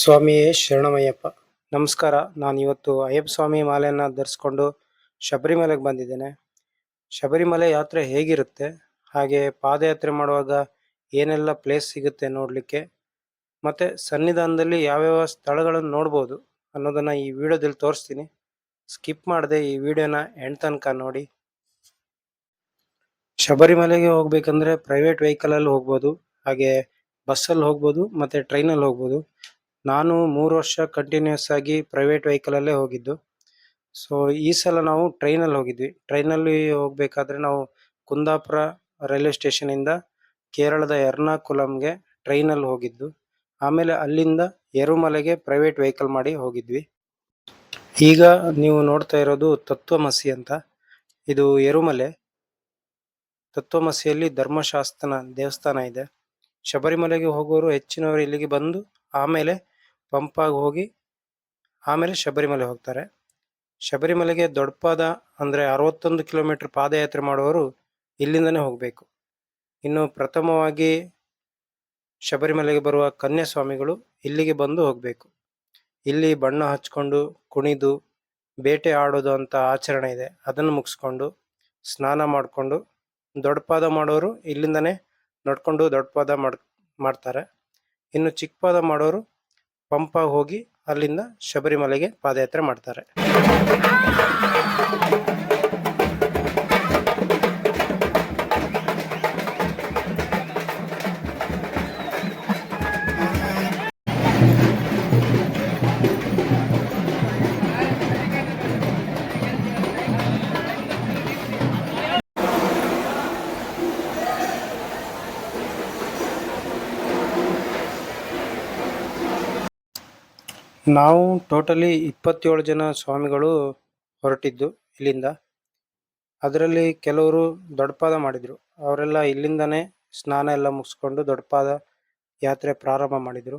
ಸ್ವಾಮಿಯೇ ಶರಣಮಯ್ಯಪ್ಪ. ನಮಸ್ಕಾರ. ನಾನು ಇವತ್ತು ಅಯ್ಯಪ್ಪ ಸ್ವಾಮಿ ಮಾಲೆಯನ್ನು ಧರಿಸ್ಕೊಂಡು ಶಬರಿಮಲೆಗೆ ಬಂದಿದ್ದೇನೆ. ಶಬರಿಮಲೆ ಯಾತ್ರೆ ಹೇಗಿರುತ್ತೆ? ಹಾಗೆ ಪಾದಯಾತ್ರೆ ಮಾಡುವಾಗ ಏನೆಲ್ಲ ಪ್ಲೇಸ್ ಸಿಗುತ್ತೆ ನೋಡಲಿಕ್ಕೆ? ಮತ್ತು ಸನ್ನಿಧಾನದಲ್ಲಿ ಯಾವ್ಯಾವ ಸ್ಥಳಗಳನ್ನು ನೋಡ್ಬೋದು ಅನ್ನೋದನ್ನು ಈ ವಿಡಿಯೋದಲ್ಲಿ ತೋರಿಸ್ತೀನಿ. ಸ್ಕಿಪ್ ಮಾಡದೆ ಈ ವಿಡಿಯೋನ ಎಂಡ್ ತನಕ ನೋಡಿ. ಶಬರಿಮಲೆಗೆ ಹೋಗ್ಬೇಕಂದ್ರೆ ಪ್ರೈವೇಟ್ ವೆಹಿಕಲಲ್ಲಿ ಹೋಗ್ಬೋದು. ಹಾಗೆ ಬಸ್ಸಲ್ಲಿ ಹೋಗ್ಬೋದು, ಮತ್ತು ಟ್ರೈನಲ್ಲಿ ಹೋಗ್ಬೋದು. ನಾನು ಮೂರು ವರ್ಷ ಕಂಟಿನ್ಯೂಸ್ ಆಗಿ ಪ್ರೈವೇಟ್ ವೆಹಿಕಲಲ್ಲೇ ಹೋಗಿದ್ದು. ಸೊ ಈ ಸಲ ನಾವು ಟ್ರೈನಲ್ಲಿ ಹೋಗಿದ್ವಿ. ಟ್ರೈನಲ್ಲಿ ಹೋಗಬೇಕಾದ್ರೆ ನಾವು ಕುಂದಾಪುರ ರೈಲ್ವೆ ಸ್ಟೇಷನಿಂದ ಕೇರಳದ ಎರ್ನಾಕುಲಂಗೆ ಟ್ರೈನಲ್ಲಿ ಹೋಗಿದ್ದು. ಆಮೇಲೆ ಅಲ್ಲಿಂದ ಎರುಮಲೆಗೆ ಪ್ರೈವೇಟ್ ವೆಹಿಕಲ್ ಮಾಡಿ ಹೋಗಿದ್ವಿ. ಈಗ ನೀವು ನೋಡ್ತಾ ಇರೋದು ತತ್ವಮಸಿ ಅಂತ. ಇದು ಎರುಮಲೆ. ತತ್ವಮಸಿಯಲ್ಲಿ ಧರ್ಮಶಾಸ್ತ್ರನ ದೇವಸ್ಥಾನ ಇದೆ. ಶಬರಿಮಲೆಗೆ ಹೋಗೋರು ಹೆಚ್ಚಿನವರು ಇಲ್ಲಿಗೆ ಬಂದು ಆಮೇಲೆ ಪಂಪಾಗಿ ಹೋಗಿ ಆಮೇಲೆ ಶಬರಿಮಲೆ ಹೋಗ್ತಾರೆ. ಶಬರಿಮಲೆಗೆ ದೊಡ್ಡಪಾದ ಅಂದರೆ ಅರವತ್ತೊಂದು ಕಿಲೋಮೀಟರ್ ಪಾದಯಾತ್ರೆ ಮಾಡುವವರು ಇಲ್ಲಿಂದನೇ ಹೋಗಬೇಕು. ಇನ್ನು ಪ್ರಥಮವಾಗಿ ಶಬರಿಮಲೆಗೆ ಬರುವ ಕನ್ಯಾಸ್ವಾಮಿಗಳು ಇಲ್ಲಿಗೆ ಬಂದು ಹೋಗಬೇಕು. ಇಲ್ಲಿ ಬಣ್ಣ ಹಚ್ಕೊಂಡು ಕುಣಿದು ಬೇಟೆ ಆಡೋದು ಅಂತ ಆಚರಣೆ ಇದೆ. ಅದನ್ನು ಮುಗಿಸ್ಕೊಂಡು ಸ್ನಾನ ಮಾಡಿಕೊಂಡು ದೊಡ್ಡಪಾದ ಮಾಡೋರು ಇಲ್ಲಿಂದನೇ ನಡ್ಕೊಂಡು ದೊಡ್ಡಪಾದ ಮಾಡ್, ಮಾಡ್ತಾರೆ. ಇನ್ನು ಚಿಕ್ಕಪಾದ ಮಾಡೋರು ಪಂಪ ಹೋಗಿ ಅಲ್ಲಿಂದ ಶಬರಿಮಲೆಗೆ ಪಾದಯಾತ್ರೆ ಮಾಡ್ತಾರೆ. ನಾವು ಟೋಟಲಿ ಇಪ್ಪತ್ತೇಳು ಜನ ಸ್ವಾಮಿಗಳು ಹೊರಟಿದ್ದು ಇಲ್ಲಿಂದ. ಅದರಲ್ಲಿ ಕೆಲವರು ದೊಡ್ಡಪಾದ ಮಾಡಿದರು. ಅವರೆಲ್ಲ ಇಲ್ಲಿಂದನೇ ಸ್ನಾನ ಎಲ್ಲ ಮುಗಿಸ್ಕೊಂಡು ದೊಡ್ಡಪಾದ ಯಾತ್ರೆ ಪ್ರಾರಂಭ ಮಾಡಿದರು.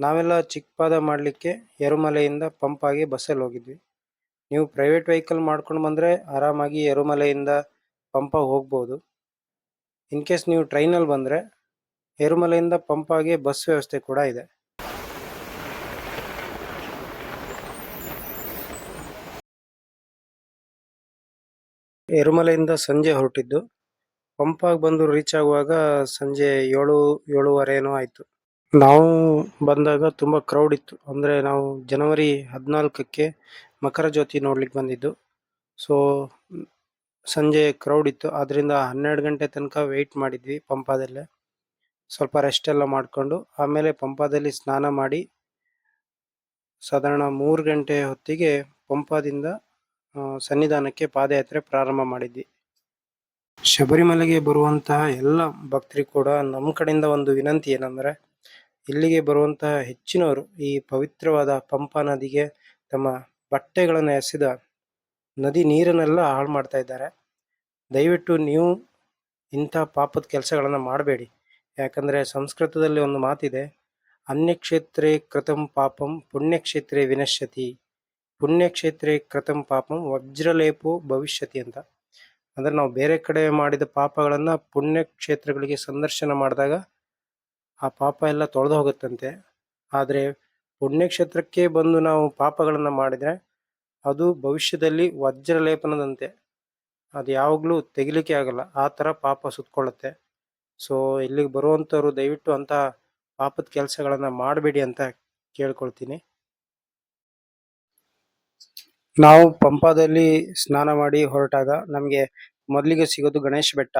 ನಾವೆಲ್ಲ ಚಿಕ್ಕಪಾದ ಮಾಡಲಿಕ್ಕೆ ಎರುಮಲೆಯಿಂದ ಪಂಪಾಗಿ ಬಸ್ಸಲ್ಲಿ ಹೋಗಿದ್ವಿ. ನೀವು ಪ್ರೈವೇಟ್ ವೆಹಿಕಲ್ ಮಾಡ್ಕೊಂಡು ಬಂದರೆ ಆರಾಮಾಗಿ ಎರುಮಲೆಯಿಂದ ಪಂಪ ಹೋಗ್ಬೋದು. ಇನ್ ಕೇಸ್ ನೀವು ಟ್ರೈನಲ್ಲಿ ಬಂದರೆ ಎರುಮಲೆಯಿಂದ ಪಂಪಾಗಿ ಬಸ್ ವ್ಯವಸ್ಥೆ ಕೂಡ ಇದೆ. ಎರುಮಲೆಯಿಂದ ಸಂಜೆ ಹೊರಟಿದ್ದು. ಪಂಪಾಗಿ ಬಂದು ರೀಚ್ ಆಗುವಾಗ ಸಂಜೆ ಏಳು, ಏಳುವರೆ ಏನೋ ಆಯಿತು. ನಾವು ಬಂದಾಗ ತುಂಬ ಕ್ರೌಡ್ ಇತ್ತು. ಅಂದರೆ ನಾವು ಜನವರಿ ಹದಿನಾಲ್ಕಕ್ಕೆ ಮಕರ ಜ್ಯೋತಿ ನೋಡ್ಲಿಕ್ಕೆ ಬಂದಿದ್ದು. ಸೊ ಸಂಜೆ ಕ್ರೌಡ್ ಇತ್ತು. ಆದ್ದರಿಂದ ಹನ್ನೆರಡು ಗಂಟೆ ತನಕ ವೆಯ್ಟ್ ಮಾಡಿದ್ವಿ ಪಂಪಾದಲ್ಲೇ. ಸ್ವಲ್ಪ ರೆಸ್ಟ್ ಎಲ್ಲ ಮಾಡಿಕೊಂಡು, ಆಮೇಲೆ ಪಂಪಾದಲ್ಲಿ ಸ್ನಾನ ಮಾಡಿ, ಸಾಧಾರಣ ಮೂರು ಗಂಟೆ ಹೊತ್ತಿಗೆ ಪಂಪಾದಿಂದ ಸನ್ನಿಧಾನಕ್ಕೆ ಪಾದಯಾತ್ರೆ ಪ್ರಾರಂಭ ಮಾಡಿದ್ವಿ. ಶಬರಿಮಲೆಗೆ ಬರುವಂತಹ ಎಲ್ಲ ಭಕ್ತರಿಗೂ ಕೂಡ ನಮ್ಮ ಕಡೆಯಿಂದ ಒಂದು ವಿನಂತಿ ಏನಂದ್ರೆ, ಇಲ್ಲಿಗೆ ಬರುವಂತಹ ಹೆಚ್ಚಿನವರು ಈ ಪವಿತ್ರವಾದ ಪಂಪಾ ನದಿಗೆ ತಮ್ಮ ಬಟ್ಟೆಗಳನ್ನು ಎಸೆದ ನದಿ ನೀರನ್ನೆಲ್ಲ ಹಾಳು ಮಾಡ್ತಾ ಇದ್ದಾರೆ. ದಯವಿಟ್ಟು ನೀವು ಇಂಥ ಪಾಪದ ಕೆಲಸಗಳನ್ನು ಮಾಡಬೇಡಿ. ಯಾಕಂದರೆ ಸಂಸ್ಕೃತದಲ್ಲಿ ಒಂದು ಮಾತಿದೆ, ಅನ್ಯಕ್ಷೇತ್ರೇ ಕೃತಂ ಪಾಪಂ ಪುಣ್ಯಕ್ಷೇತ್ರೇ ವಿನಶ್ಯತಿ. ಪುಣ್ಯಕ್ಷೇತ್ರೇ ಕೃತಂ ಪಾಪಂ ವಜ್ರಲೇಪೋ ಭವಿಷ್ಯತಿ ಅಂತ. ಅಂದ್ರೆ ನಾವು ಬೇರೆ ಕಡೆ ಮಾಡಿದ ಪಾಪಗಳನ್ನ ಪುಣ್ಯಕ್ಷೇತ್ರಗಳಿಗೆ ಸಂದರ್ಶನ ಮಾಡಿದಾಗ ಆ ಪಾಪ ಎಲ್ಲ ತೊಳೆದು ಹೋಗುತ್ತಂತೆ. ಆದರೆ ಪುಣ್ಯಕ್ಷೇತ್ರಕ್ಕೆ ಬಂದು ನಾವು ಪಾಪಗಳನ್ನು ಮಾಡಿದರೆ ಅದು ಭವಿಷ್ಯದಲ್ಲಿ ವಜ್ರಲೇಪನದಂತೆ. ಅದು ಯಾವಾಗಲೂ ತೆಗಿಲಿಕ್ಕೆ ಆಗಲ್ಲ, ಆ ಥರ ಪಾಪ ಸುತ್ತಕೊಳ್ಳುತ್ತೆ ಸೊ ಇಲ್ಲಿಗೆ ಬರುವಂಥವ್ರು ದಯವಿಟ್ಟು ಅಂತ ಪಾಪದ ಕೆಲಸಗಳನ್ನು ಮಾಡಬೇಡಿ ಅಂತ ಕೇಳ್ಕೊಳ್ತೀನಿ. ನಾವು ಪಂಪಾದಲ್ಲಿ ಸ್ನಾನ ಮಾಡಿ ಹೊರಟಾಗ ನಮಗೆ ಮೊದಲಿಗೆ ಸಿಗೋದು ಗಣೇಶ ಬೆಟ್ಟ.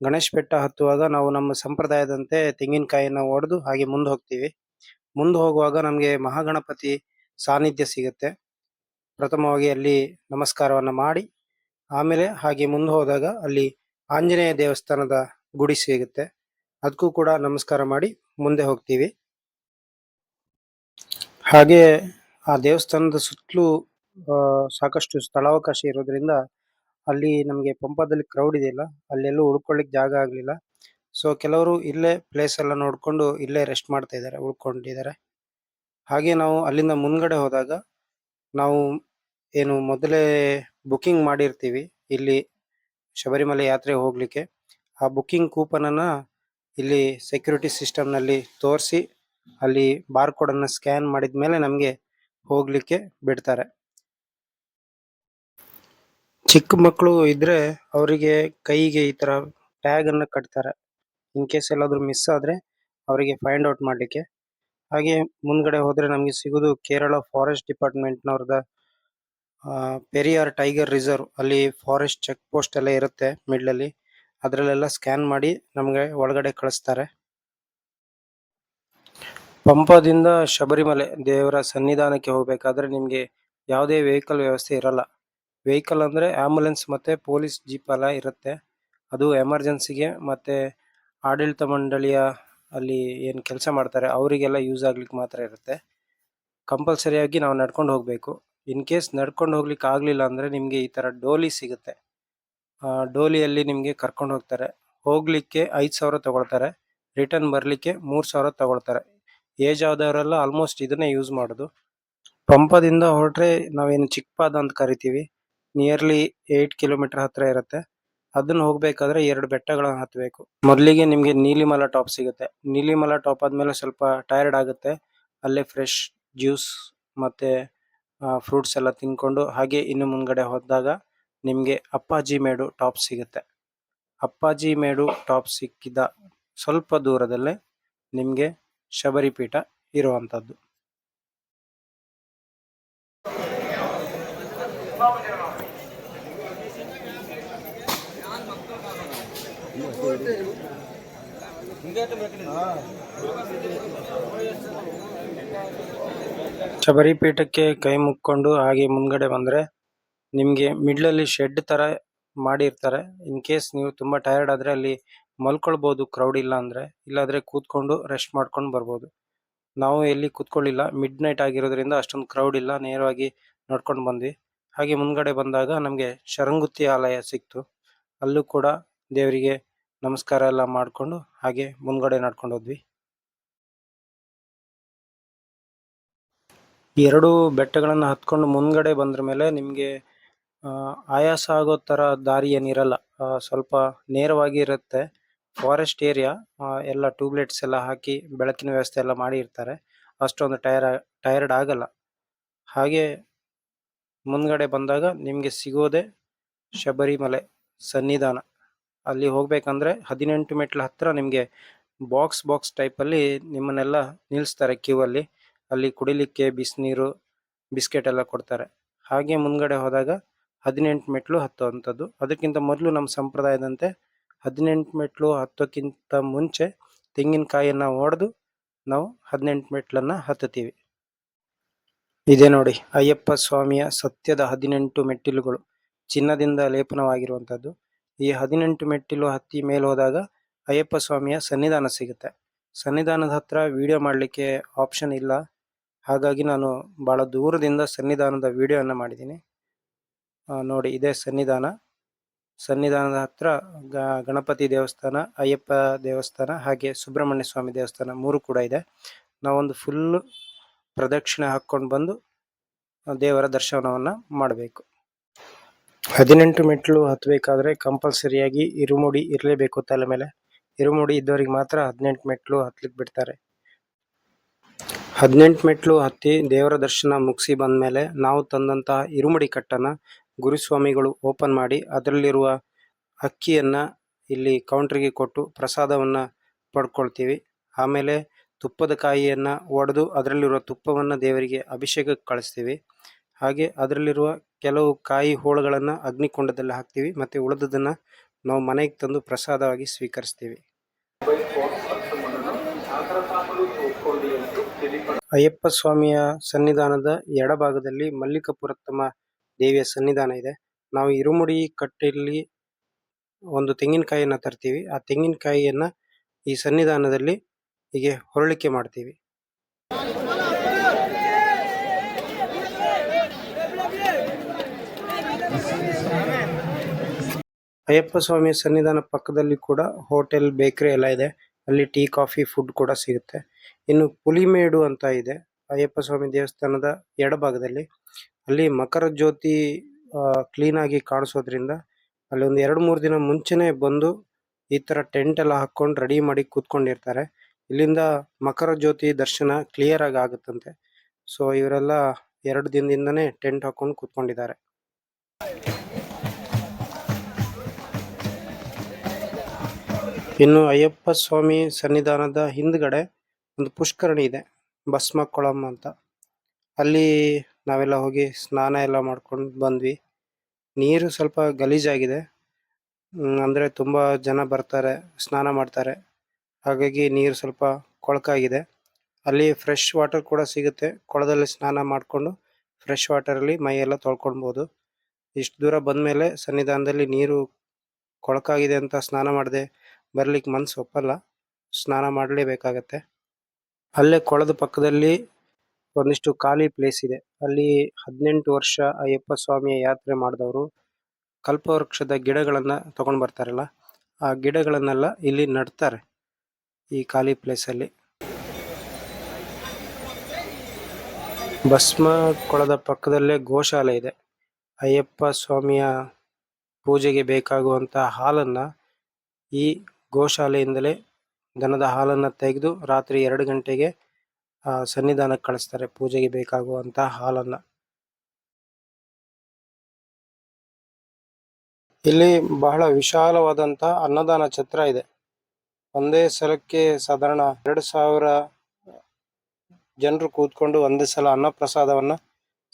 ಗಣೇಶ ಬೆಟ್ಟ ಹತ್ತುವಾಗ ನಾವು ನಮ್ಮ ಸಂಪ್ರದಾಯದಂತೆ ತೆಂಗಿನಕಾಯಿಯನ್ನು ಒಡೆದು ಹಾಗೆ ಮುಂದೆ ಹೋಗ್ತೀವಿ. ಮುಂದೆ ಹೋಗುವಾಗ ನಮಗೆ ಮಹಾಗಣಪತಿ ಸಾನ್ನಿಧ್ಯ ಸಿಗುತ್ತೆ. ಪ್ರಥಮವಾಗಿ ಅಲ್ಲಿ ನಮಸ್ಕಾರವನ್ನು ಮಾಡಿ, ಆಮೇಲೆ ಹಾಗೆ ಮುಂದೆ ಹೋದಾಗ ಅಲ್ಲಿ ಆಂಜನೇಯ ದೇವಸ್ಥಾನದ ಗುಡಿ ಸಿಗುತ್ತೆ. ಅದಕ್ಕೂ ಕೂಡ ನಮಸ್ಕಾರ ಮಾಡಿ ಮುಂದೆ ಹೋಗ್ತೀವಿ. ಹಾಗೆ ಆ ದೇವಸ್ಥಾನದ ಸುತ್ತಲೂ ಸಾಕಷ್ಟು ಸ್ಥಳಾವಕಾಶ ಇರೋದ್ರಿಂದ ಅಲ್ಲಿ ನಮಗೆ ಪಂಪದಲ್ಲಿ ಕ್ರೌಡ್ ಇದೆಯಲ್ಲ ಅಲ್ಲೆಲ್ಲೂ ಉಳ್ಕೊಳ್ಳಿಕ್ಕೆ ಜಾಗ ಆಗಲಿಲ್ಲ. ಸೊ ಕೆಲವರು ಇಲ್ಲೇ ಪ್ಲೇಸ್ ಎಲ್ಲ ನೋಡಿಕೊಂಡು ಇಲ್ಲೇ ರೆಸ್ಟ್ ಮಾಡ್ತಾ ಇದ್ದಾರೆ ಉಳ್ಕೊಂಡಿದ್ದಾರೆ ಹಾಗೆ ನಾವು ಅಲ್ಲಿಂದ ಮುಂದ್ಗಡೆ ಹೋದಾಗ ನಾವು ಏನು ಮೊದಲೇ ಬುಕ್ಕಿಂಗ್ ಮಾಡಿರ್ತೀವಿ, ಇಲ್ಲಿ ಶಬರಿಮಲೆ ಯಾತ್ರೆ ಹೋಗ್ಲಿಕ್ಕೆ. ಆ ಬುಕಿಂಗ್ ಕೂಪನನ್ನು ಇಲ್ಲಿ ಸೆಕ್ಯೂರಿಟಿ ಸಿಸ್ಟಮ್ನಲ್ಲಿ ತೋರಿಸಿ, ಅಲ್ಲಿ ಬಾರ್ ಕೋಡ್ ಅನ್ನ ಸ್ಕ್ಯಾನ್ ಮಾಡಿದ ಮೇಲೆ ನಮಗೆ ಹೋಗ್ಲಿಕ್ಕೆ ಬಿಡ್ತಾರೆ. ಚಿಕ್ಕ ಮಕ್ಕಳು ಇದ್ರೆ ಅವರಿಗೆ ಕೈಗೆ ಈ ತರ ಟ್ಯಾಗ್ ಅನ್ನ ಕಟ್ತಾರೆ. ಇನ್ ಕೇಸ್ ಎಲ್ಲಾದ್ರೂ ಮಿಸ್ ಆದ್ರೆ ಅವರಿಗೆ ಫೈಂಡ್ ಔಟ್ ಮಾಡ್ಲಿಕ್ಕೆ. ಹಾಗೆ ಮುಂದ್ಗಡೆ ಹೋದ್ರೆ ನಮಗೆ ಸಿಗೋದು ಕೇರಳ ಫಾರೆಸ್ಟ್ ಡಿಪಾರ್ಟ್ಮೆಂಟ್ ನವರದ ಪೆರಿಯಾರ್ ಟೈಗರ್ ರಿಸರ್ವ್ ಅಲ್ಲಿ ಫಾರೆಸ್ಟ್ ಚೆಕ್ ಪೋಸ್ಟ್ ಎಲ್ಲ ಇರುತ್ತೆ ಮಿಡ್ಲ್ ಅಲ್ಲಿ. ಅದ್ರಲ್ಲೆಲ್ಲ ಸ್ಕ್ಯಾನ್ ಮಾಡಿ ನಮಗೆ ಒಳಗಡೆ ಕಳಿಸ್ತಾರೆ. ಪಂಪದಿಂದ ಶಬರಿಮಲೆ ದೇವರ ಸನ್ನಿಧಾನಕ್ಕೆ ಹೋಗ್ಬೇಕಾದ್ರೆ ನಿಮಗೆ ಯಾವುದೇ ವೆಹಿಕಲ್ ವ್ಯವಸ್ಥೆ ಇರಲ್ಲ. ವೆಹಿಕಲ್ ಅಂದ್ರೆ ಆಂಬುಲೆನ್ಸ್ ಮತ್ತೆ ಪೊಲೀಸ್ ಜೀಪ್ ಎಲ್ಲ ಇರುತ್ತೆ. ಅದು ಎಮರ್ಜೆನ್ಸಿಗೆ ಮತ್ತೆ ಆಡಳಿತ ಮಂಡಳಿಯ ಅಲ್ಲಿ ಏನ್ ಕೆಲಸ ಮಾಡ್ತಾರೆ ಅವರಿಗೆಲ್ಲ ಯೂಸ್ ಆಗ್ಲಿಕ್ಕೆ ಮಾತ್ರ ಇರುತ್ತೆ. ಕಂಪಲ್ಸರಿಯಾಗಿ ನಾವು ನಡ್ಕೊಂಡು ಹೋಗಬೇಕು. ಇನ್ ಕೇಸ್ ನಡ್ಕೊಂಡು ಹೋಗ್ಲಿಕ್ಕೆ ಆಗಲಿಲ್ಲ ಅಂದ್ರೆ ನಿಮಗೆ ಈ ತರ ಡೋಲಿ ಸಿಗುತ್ತೆ. ಡೋಲಿಯಲ್ಲಿ ನಿಮಗೆ ಕರ್ಕೊಂಡು ಹೋಗ್ತಾರೆ. ಹೋಗ್ಲಿಕ್ಕೆ ಐದು ಸಾವಿರ ತಗೊಳ್ತಾರೆ. ರಿಟರ್ನ್ ಬರಲಿಕ್ಕೆ ಮೂರು ಸಾವಿರ ತಗೊಳ್ತಾರೆ. ಏಜ್ ಆದವರೆಲ್ಲ ಆಲ್ಮೋಸ್ಟ್ ಇದನ್ನೇ ಯೂಸ್ ಮಾಡೋದು. ಪಂಪದಿಂದ ಹೊರಟ್ರೆ ನಾವೇನು ಚಿಕ್ಕಪಾದ ಅಂತ ಕರಿತೀವಿ. ನಿಯರ್ಲಿ ಏಟ್ ಕಿಲೋಮೀಟರ್ ಹತ್ರ ಇರುತ್ತೆ. ಅದನ್ನ ಹೋಗ್ಬೇಕಾದ್ರೆ ಎರಡು ಬೆಟ್ಟಗಳನ್ನ ಹತ್ಬೇಕು. ಮೊದಲಿಗೆ ನಿಮ್ಗೆ ನೀಲಿಮಲ ಟಾಪ್ ಸಿಗುತ್ತೆ. ನೀಲಿಮಲ ಟಾಪ್ ಆದ್ಮೇಲೆ ಸ್ವಲ್ಪ ಟೈರ್ಡ್ ಆಗುತ್ತೆ. ಅಲ್ಲೇ ಫ್ರೆಶ್ ಜ್ಯೂಸ್ ಮತ್ತೆ ಫ್ರೂಟ್ಸ್ ಎಲ್ಲ ತಿನ್ಕೊಂಡು ಹಾಗೆ ಇನ್ನು ಮುಂದ್ಗಡೆ ಹೋದಾಗ ನಿಮ್ಗೆ ಅಪ್ಪಾಜಿ ಮೇಡು ಟಾಪ್ ಸಿಗುತ್ತೆ. ಅಪ್ಪಾಜಿ ಮೇಡು ಟಾಪ್ ಸಿಕ್ಕಿದ ಸ್ವಲ್ಪ ದೂರದಲ್ಲೇ ನಿಮ್ಗೆ ಶಬರಿಪೀಠ ಇರುವಂತದ್ದು ಶಬರಿಪೀಠಕ್ಕೆ ಕೈ ಮುಕ್ಕೊಂಡು ಹಾಗೆ ಮುಂದ್ಗಡೆ ಬಂದ್ರೆ ನಿಮಗೆ ಮಿಡ್ಲ್ ಅಲ್ಲಿ ಶೆಡ್ ತರ ಮಾಡಿರ್ತಾರೆ. ಇನ್ ಕೇಸ್ ನೀವು ತುಂಬಾ ಟಯರ್ಡ್ ಆದ್ರೆ ಅಲ್ಲಿ ಮಲ್ಕೊಳ್ಬೋದು ಕ್ರೌಡ್ ಇಲ್ಲ ಅಂದ್ರೆ, ಇಲ್ಲಾದರೆ ಕೂತ್ಕೊಂಡು ರೆಸ್ಟ್ ಮಾಡ್ಕೊಂಡು ಬರ್ಬೋದು. ನಾವು ಎಲ್ಲಿ ಕೂತ್ಕೊಳ್ಳಿಲ್ಲ ಮಿಡ್ ನೈಟ್ ಆಗಿರೋದ್ರಿಂದ ಅಷ್ಟೊಂದು ಕ್ರೌಡ್ ಇಲ್ಲ, ನೇರವಾಗಿ ನೋಡ್ಕೊಂಡು ಬಂದ್ವಿ. ಹಾಗೆ ಮುಂದ್ಗಡೆ ಬಂದಾಗ ನಮ್ಗೆ ಶರಂಗುತ್ತಿ ಆಲಯ ಸಿಕ್ತು. ಅಲ್ಲೂ ಕೂಡ ದೇವರಿಗೆ ನಮಸ್ಕಾರ ಎಲ್ಲ ಮಾಡ್ಕೊಂಡು ಹಾಗೆ ಮುಂದ್ಗಡೆ ನಡ್ಕೊಂಡು ಹೋದ್ವಿ. ಎರಡು ಬೆಟ್ಟಗಳನ್ನು ಹತ್ಕೊಂಡು ಮುಂದ್ಗಡೆ ಬಂದ್ರ ಮೇಲೆ ನಿಮ್ಗೆ ಆಯಾಸ ಆಗೋ ತರ ದಾರಿ ಏನಿರಲ್ಲ. ಸ್ವಲ್ಪ ನೇರವಾಗಿ ಇರುತ್ತೆ. ಫಾರೆಸ್ಟ್ ಏರಿಯಾ ಎಲ್ಲ ಟ್ಯೂಬ್ಲೈಟ್ಸ್ ಎಲ್ಲ ಹಾಕಿ ಬೆಳಕಿನ ವ್ಯವಸ್ಥೆ ಎಲ್ಲ ಮಾಡಿ ಇರ್ತಾರೆ. ಅಷ್ಟೊಂದು ಟೈರ್ ಟೈರ್ಡ್ ಆಗಲ್ಲ. ಹಾಗೆ ಮುಂದ್ಗಡೆ ಬಂದಾಗ ನಿಮ್ಗೆ ಸಿಗೋದೆ ಶಬರಿಮಲೆ ಸನ್ನಿಧಾನ. ಅಲ್ಲಿ ಹೋಗ್ಬೇಕಂದ್ರೆ ಹದಿನೆಂಟು ಮೆಟ್ಲ ಹತ್ರ ನಿಮ್ಗೆ ಬಾಕ್ಸ್ ಬಾಕ್ಸ್ ಟೈಪ್ ಅಲ್ಲಿ ನಿಮ್ಮನ್ನೆಲ್ಲ ನಿಲ್ಲಿಸ್ತಾರೆ ಕ್ಯೂ ಅಲ್ಲಿ. ಅಲ್ಲಿ ಕುಡಿಲಿಕ್ಕೆ ಬಿಸಿನೀರು ಬಿಸ್ಕೆಟ್ ಎಲ್ಲ ಕೊಡ್ತಾರೆ. ಹಾಗೆ ಮುಂದ್ಗಡೆ ಹೋದಾಗ ಹದಿನೆಂಟು ಮೆಟ್ಲು ಹತ್ತುವಂಥದ್ದು. ಅದಕ್ಕಿಂತ ಮೊದಲು ನಮ್ಮ ಸಂಪ್ರದಾಯದಂತೆ ಹದಿನೆಂಟು ಮೆಟ್ಲು ಹತ್ತೋಕ್ಕಿಂತ ಮುಂಚೆ ತೆಂಗಿನಕಾಯಿಯನ್ನು ಹೊಡೆದು ನಾವು ಹದಿನೆಂಟು ಮೆಟ್ಲನ್ನು ಹತ್ತುತ್ತೀವಿ. ಇದೆ ನೋಡಿ. ಅಯ್ಯಪ್ಪ ಸ್ವಾಮಿಯ ಸತ್ಯದ ಹದಿನೆಂಟು ಮೆಟ್ಟಿಲುಗಳು. ಚಿನ್ನದಿಂದ ಲೇಪನವಾಗಿರುವಂತದ್ದು ಈ ಹದಿನೆಂಟು ಮೆಟ್ಟಿಲು ಹತ್ತಿ ಮೇಲೆ ಹೋದಾಗ ಅಯ್ಯಪ್ಪ ಸ್ವಾಮಿಯ ಸನ್ನಿಧಾನ ಸಿಗುತ್ತೆ. ಸನ್ನಿಧಾನದ ಹತ್ರ ವಿಡಿಯೋ ಮಾಡಲಿಕ್ಕೆ ಆಪ್ಷನ್ ಇಲ್ಲ. ಹಾಗಾಗಿ ನಾನು ಬಹಳ ದೂರದಿಂದ ಸನ್ನಿಧಾನದ ವಿಡಿಯೋನ ಮಾಡಿದ್ದೀನಿ. ನೋಡಿ, ಇದೇ ಸನ್ನಿಧಾನ. ಸನ್ನಿಧಾನದ ಹತ್ರ ಗಣಪತಿ ದೇವಸ್ಥಾನ, ಅಯ್ಯಪ್ಪ ದೇವಸ್ಥಾನ, ಹಾಗೆ ಸುಬ್ರಹ್ಮಣ್ಯ ಸ್ವಾಮಿ ದೇವಸ್ಥಾನ ಮೂರು ಕೂಡ ಇದೆ. ನಾವೊಂದು ಫುಲ್ ಪ್ರದಕ್ಷಿಣೆ ಹಾಕೊಂಡು ಬಂದು ದೇವರ ದರ್ಶನವನ್ನ ಮಾಡಬೇಕು. ಹದಿನೆಂಟು ಮೆಟ್ಲು ಹತ್ತಬೇಕಾದ್ರೆ ಕಂಪಲ್ಸರಿಯಾಗಿ ಇರುಮುಡಿ ಇರಲೇಬೇಕು ತಲೆ ಮೇಲೆ. ಇರುಮುಡಿ ಇದ್ದವರಿಗೆ ಮಾತ್ರ ಹದಿನೆಂಟು ಮೆಟ್ಲು ಹತ್ಲಿಕ್ಕೆ ಬಿಡ್ತಾರೆ. ಹದಿನೆಂಟು ಮೆಟ್ಲು ಹತ್ತಿ ದೇವರ ದರ್ಶನ ಮುಗಿಸಿ ಬಂದಮೇಲೆ ನಾವು ತಂದಂತಹ ಇರುಮುಡಿ ಕಟ್ಟನ್ನು ಗುರುಸ್ವಾಮಿಗಳು ಓಪನ್ ಮಾಡಿ ಅದರಲ್ಲಿರುವ ಅಕ್ಕಿಯನ್ನು ಇಲ್ಲಿ ಕೌಂಟ್ರಿಗೆ ಕೊಟ್ಟು ಪ್ರಸಾದವನ್ನು ಪಡ್ಕೊಳ್ತೀವಿ. ಆಮೇಲೆ ತುಪ್ಪದ ಕಾಯಿಯನ್ನ ಒಡೆದು ಅದರಲ್ಲಿರುವ ತುಪ್ಪವನ್ನ ದೇವರಿಗೆ ಅಭಿಷೇಕಕ್ಕೆ ಕಳಿಸ್ತೀವಿ. ಹಾಗೆ ಅದರಲ್ಲಿರುವ ಕೆಲವು ಕಾಯಿ ಹೋಳುಗಳನ್ನು ಅಗ್ನಿಕೊಂಡದಲ್ಲಿ ಹಾಕ್ತೀವಿ. ಮತ್ತೆ ಉಳಿದದನ್ನು ನಾವು ಮನೆಗೆ ತಂದು ಪ್ರಸಾದವಾಗಿ ಸ್ವೀಕರಿಸ್ತೀವಿ. ಅಯ್ಯಪ್ಪ ಸ್ವಾಮಿಯ ಸನ್ನಿಧಾನದ ಎಡಭಾಗದಲ್ಲಿ ಮಲ್ಲಿಕಪುರತ್ತಮ ದೇವಿಯ ಸನ್ನಿಧಾನ ಇದೆ. ನಾವು ಇರುಮುಡಿ ಕಟ್ಟೆಯಲ್ಲಿ ಒಂದು ತೆಂಗಿನಕಾಯಿಯನ್ನ ತರ್ತೀವಿ. ಆ ತೆಂಗಿನಕಾಯಿಯನ್ನ ಈ ಸನ್ನಿಧಾನದಲ್ಲಿ ಹೀಗೆ ಹೊರಳಿಕೆ ಮಾಡ್ತೀವಿ. ಅಯ್ಯಪ್ಪ ಸ್ವಾಮಿ ಸನ್ನಿಧಾನ ಪಕ್ಕದಲ್ಲಿ ಕೂಡ ಹೋಟೆಲ್, ಬೇಕರಿ ಎಲ್ಲ ಇದೆ. ಅಲ್ಲಿ ಟೀ, ಕಾಫಿ, ಫುಡ್ ಕೂಡ ಸಿಗುತ್ತೆ. ಇನ್ನು ಪುಲಿಮೇಡು ಅಂತ ಇದೆ. ಅಯ್ಯಪ್ಪ ಸ್ವಾಮಿ ದೇವಸ್ಥಾನದ ಎಡಭಾಗದಲ್ಲಿ. ಅಲ್ಲಿ ಮಕರ ಜ್ಯೋತಿ ಕ್ಲೀನ್ ಆಗಿ ಕಾಣಿಸೋದ್ರಿಂದ ಅಲ್ಲಿ ಒಂದು ಎರಡು ಮೂರು ದಿನ ಮುಂಚೆನೆ ಬಂದು ಈ ಥರ ಟೆಂಟ್ ಎಲ್ಲ ಹಾಕ್ಕೊಂಡು ರೆಡಿ ಮಾಡಿ ಕೂತ್ಕೊಂಡಿರ್ತಾರೆ. ಇಲ್ಲಿಂದ ಮಕರ ಜ್ಯೋತಿ ದರ್ಶನ ಕ್ಲಿಯರ್ ಆಗಿ ಆಗುತ್ತಂತೆ. ಸೊ ಇವರೆಲ್ಲ ಎರಡು ದಿನದಿಂದನೇ ಟೆಂಟ್ ಹಾಕೊಂಡು ಕೂತ್ಕೊಂಡಿದ್ದಾರೆ. ಇನ್ನು ಅಯ್ಯಪ್ಪ ಸ್ವಾಮಿ ಸನ್ನಿಧಾನದ ಹಿಂದ್ಗಡೆ ಒಂದು ಪುಷ್ಕರಣಿ ಇದೆ, ಭಸ್ಮಕೊಳಂ ಅಂತ. ಅಲ್ಲಿ ನಾವೆಲ್ಲ ಹೋಗಿ ಸ್ನಾನ ಎಲ್ಲ ಮಾಡ್ಕೊಂಡು ಬಂದ್ವಿ. ನೀರು ಸ್ವಲ್ಪ ಗಲೀಜಾಗಿದೆ. ಅಂದರೆ ತುಂಬ ತುಂಬಾ ಜನ ಬರ್ತಾರೆ, ಸ್ನಾನ ಮಾಡ್ತಾರೆ. ಹಾಗಾಗಿ ನೀರು ಸ್ವಲ್ಪ ಕೊಳಕಾಗಿದೆ ಅಲ್ಲಿ ಫ್ರೆಶ್ ವಾಟರ್ ಕೂಡ ಸಿಗುತ್ತೆ. ಕೊಳದಲ್ಲಿ ಸ್ನಾನ ಮಾಡಿಕೊಂಡು ಫ್ರೆಶ್ ವಾಟರಲ್ಲಿ ಮೈ ಎಲ್ಲ ತೊಳ್ಕೊಳ್ಬೋದು. ಇಷ್ಟು ದೂರ ಬಂದಮೇಲೆ ಸನ್ನಿಧಾನದಲ್ಲಿ ನೀರು ಕೊಳಕಾಗಿದೆ ಅಂತ ಸ್ನಾನ ಮಾಡದೆ ಬರ್ಲಿಕ್ಕೆ ಮನಸ್ಸು ಒಪ್ಪಲ್ಲ. ಸ್ನಾನ ಮಾಡಲೇಬೇಕಾಗತ್ತೆ. ಅಲ್ಲೇ ಕೊಳದ ಪಕ್ಕದಲ್ಲಿ ಒಂದಿಷ್ಟು ಖಾಲಿ ಪ್ಲೇಸ್ ಇದೆ. ಅಲ್ಲಿ ಹದಿನೆಂಟು ವರ್ಷ ಅಯ್ಯಪ್ಪ ಸ್ವಾಮಿಯ ಯಾತ್ರೆ ಮಾಡಿದವರು ಕಲ್ಪವೃಕ್ಷದ ಗಿಡಗಳನ್ನು ತೊಗೊಂಡು ಬರ್ತಾರಲ್ಲ, ಆ ಗಿಡಗಳನ್ನೆಲ್ಲ ಇಲ್ಲಿ ನಡ್ತಾರೆ. ಈ ಖಾಲಿ ಪ್ಲೇಸ್ ಅಲ್ಲಿ. ಭಸ್ಮ ಕೊಳದ ಪಕ್ಕದಲ್ಲೇ ಗೋಶಾಲೆ ಇದೆ. ಅಯ್ಯಪ್ಪ ಸ್ವಾಮಿಯ ಪೂಜೆಗೆ ಬೇಕಾಗುವಂತ ಹಾಲನ್ನ ಈ ಗೋಶಾಲೆಯಿಂದಲೇ ದನದ ಹಾಲನ್ನ ತೆಗೆದು ರಾತ್ರಿ ಎರಡು ಗಂಟೆಗೆ ಸನ್ನಿಧಾನಕ್ಕೆ ಕಳಿಸ್ತಾರೆ. ಪೂಜೆಗೆ ಬೇಕಾಗುವಂತ ಹಾಲನ್ನ. ಇಲ್ಲಿ ಬಹಳ ವಿಶಾಲವಾದಂತ ಅನ್ನದಾನ ಛತ್ರ ಇದೆ. ಒಂದೇ ಸಲಕ್ಕೆ ಸಾಧಾರಣ ಎರಡು ಸಾವಿರ ಜನರು ಕೂತ್ಕೊಂಡು ಒಂದೇ ಸಲ ಅನ್ನ ಪ್ರಸಾದವನ್ನ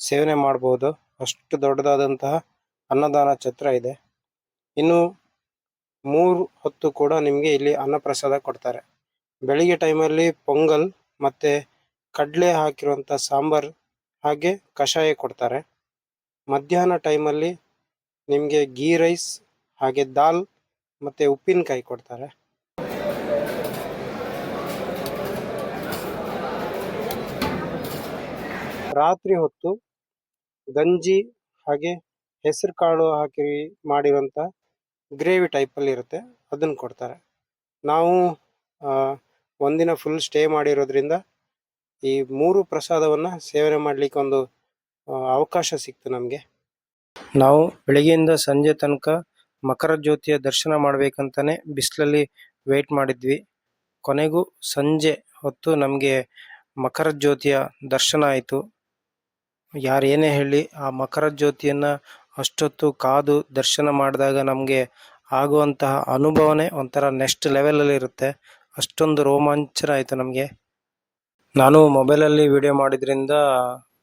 ಸೇವನೆ ಮಾಡಬಹುದು ಅಷ್ಟು ದೊಡ್ಡದಾದಂತಹ ಅನ್ನದಾನ ಛತ್ರ ಇದೆ. ಇನ್ನು ಮೂರು ಹೊತ್ತು ಕೂಡ ನಿಮಗೆ ಇಲ್ಲಿ ಅನ್ನಪ್ರಸಾದ ಕೊಡ್ತಾರೆ. ಬೆಳಿಗ್ಗೆ ಟೈಮಲ್ಲಿ ಪೊಂಗಲ್ ಮತ್ತೆ ಕಡಲೆ ಹಾಕಿರುವಂಥ ಸಾಂಬಾರ್ ಹಾಗೆ ಕಷಾಯ ಕೊಡ್ತಾರೆ. ಮಧ್ಯಾಹ್ನ ಟೈಮಲ್ಲಿ ನಿಮಗೆ ಗೀ ರೈಸ್ ಹಾಗೆ ದಾಲ್ ಮತ್ತು ಉಪ್ಪಿನಕಾಯಿ ಕೊಡ್ತಾರೆ. ರಾತ್ರಿ ಹೊತ್ತು ಗಂಜಿ ಹಾಗೆ ಹೆಸರು ಕಾಳು ಹಾಕಿ ಮಾಡಿರುವಂತ ಗ್ರೇವಿ ಟೈಪ್ ಅಲ್ಲಿ ಇರುತ್ತೆ. ಅದನ್ನ ಕೊಡ್ತಾರೆ. ನಾವು ಒಂದಿನ ಫುಲ್ ಸ್ಟೇ ಮಾಡಿರೋದ್ರಿಂದ ಈ ಮೂರು ಪ್ರಸಾದವನ್ನ ಸೇವನೆ ಮಾಡ್ಲಿಕ್ಕೆ ಒಂದು ಅವಕಾಶ ಸಿಕ್ತು ನಮಗೆ. ನಾವು ಬೆಳಗ್ಗೆಯಿಂದ ಸಂಜೆ ತನಕ ಮಕರ ಜ್ಯೋತಿಯ ದರ್ಶನ ಮಾಡ್ಬೇಕಂತಾನೆ ಬಿಸಿಲಲ್ಲಿ ವೇಟ್ ಮಾಡಿದ್ವಿ. ಕೊನೆಗೂ ಸಂಜೆ ಹೊತ್ತು ನಮಗೆ ಮಕರ ಜ್ಯೋತಿಯ ದರ್ಶನ ಆಯಿತು. ಯಾರೇನೇ ಹೇಳಿ ಆ ಮಕರ ಜ್ಯೋತಿಯನ್ನು ಅಷ್ಟೊತ್ತು ಕಾದು ದರ್ಶನ ಮಾಡಿದಾಗ ನಮಗೆ ಆಗುವಂತಹ ಅನುಭವನೇ ಒಂಥರ ನೆಕ್ಸ್ಟ್ ಲೆವೆಲಲ್ಲಿ ಇರುತ್ತೆ. ಅಷ್ಟೊಂದು ರೋಮಾಂಚನ ಆಯಿತು ನಮಗೆ. ನಾನು ಮೊಬೈಲಲ್ಲಿ ವಿಡಿಯೋ ಮಾಡಿದ್ರಿಂದ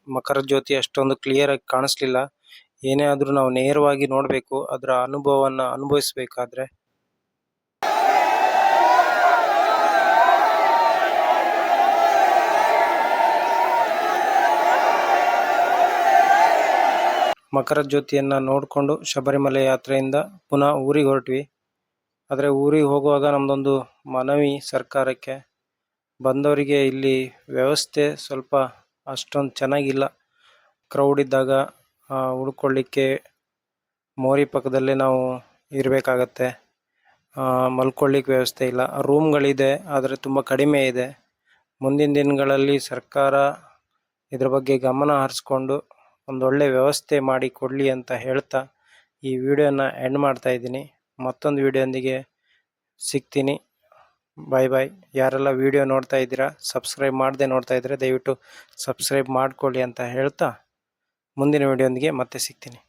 ಮಕರ ಜ್ಯೋತಿ ಅಷ್ಟೊಂದು ಕ್ಲಿಯರ್ ಆಗಿ ಕಾಣಿಸ್ಲಿಲ್ಲ. ಏನೇ ಆದ್ರೂ ನಾವು ನೇರವಾಗಿ ನೋಡಬೇಕು, ಅದರ ಅನುಭವವನ್ನ ಅನುಭವಿಸ್ಬೇಕಾದ್ರೆ ಮಕರ ಜ್ಯೋತಿಯನ್ನ ನೋಡಿಕೊಂಡು ಶಬರಿಮಲೆ ಯಾತ್ರೆಯಿಂದ ಪುನಃ ಊರಿಗೆ ಹೊರಟ್ವಿ. ಆದರೆ ಊರಿಗೆ ಹೋಗುವಾಗ ನಮ್ಮದೊಂದು ಮನವಿ ಸರ್ಕಾರಕ್ಕೆ. ಬಂದವರಿಗೆ ಇಲ್ಲಿ ವ್ಯವಸ್ಥೆ ಸ್ವಲ್ಪ ಅಷ್ಟೊಂದು ಚೆನ್ನಾಗಿಲ್ಲ. ಕ್ರೌಡ್ ಇದ್ದಾಗ ಉಳ್ಕೊಳ್ಳಿಕ್ಕೆ ಮೋರಿ ಪಕ್ಕದಲ್ಲೇ ನಾವು ಇರಬೇಕಾಗತ್ತೆ. ಮಲ್ಕೊಳ್ಳಿಕ್ಕೆ ವ್ಯವಸ್ಥೆ ಇಲ್ಲ. ರೂಮ್ಗಳಿದೆ ಆದರೆ ತುಂಬ ಕಡಿಮೆ ಇದೆ. ಮುಂದಿನ ದಿನಗಳಲ್ಲಿ ಸರ್ಕಾರ ಇದ್ರ ಬಗ್ಗೆ ಗಮನ ಹರಿಸ್ಕೊಂಡು ಒಂದೊಳ್ಳೆ ವ್ಯವಸ್ಥೆ ಮಾಡಿ ಕೊಡಲಿ ಅಂತ ಹೇಳ್ತಾ ಈ ವಿಡಿಯೋನ ಎಂಡ್ ಮಾಡ್ತಾ ಇದ್ದೀನಿ. ಮತ್ತೊಂದು ವಿಡಿಯೋಂದಿಗೆ ಸಿಗ್ತೀನಿ. ಬಾಯ್ ಬಾಯ್ ಯಾರೆಲ್ಲ ವಿಡಿಯೋ ನೋಡ್ತಾ ಇದ್ದೀರಾ ಸಬ್ಸ್ಕ್ರೈಬ್ ಮಾಡದೆ ನೋಡ್ತಾ ಇದ್ದರೆ ದಯವಿಟ್ಟು ಸಬ್ಸ್ಕ್ರೈಬ್ ಮಾಡ್ಕೊಳ್ಳಿ ಅಂತ ಹೇಳ್ತಾ ಮುಂದಿನ ವಿಡಿಯೋಂದಿಗೆ ಮತ್ತೆ ಸಿಗ್ತೀನಿ.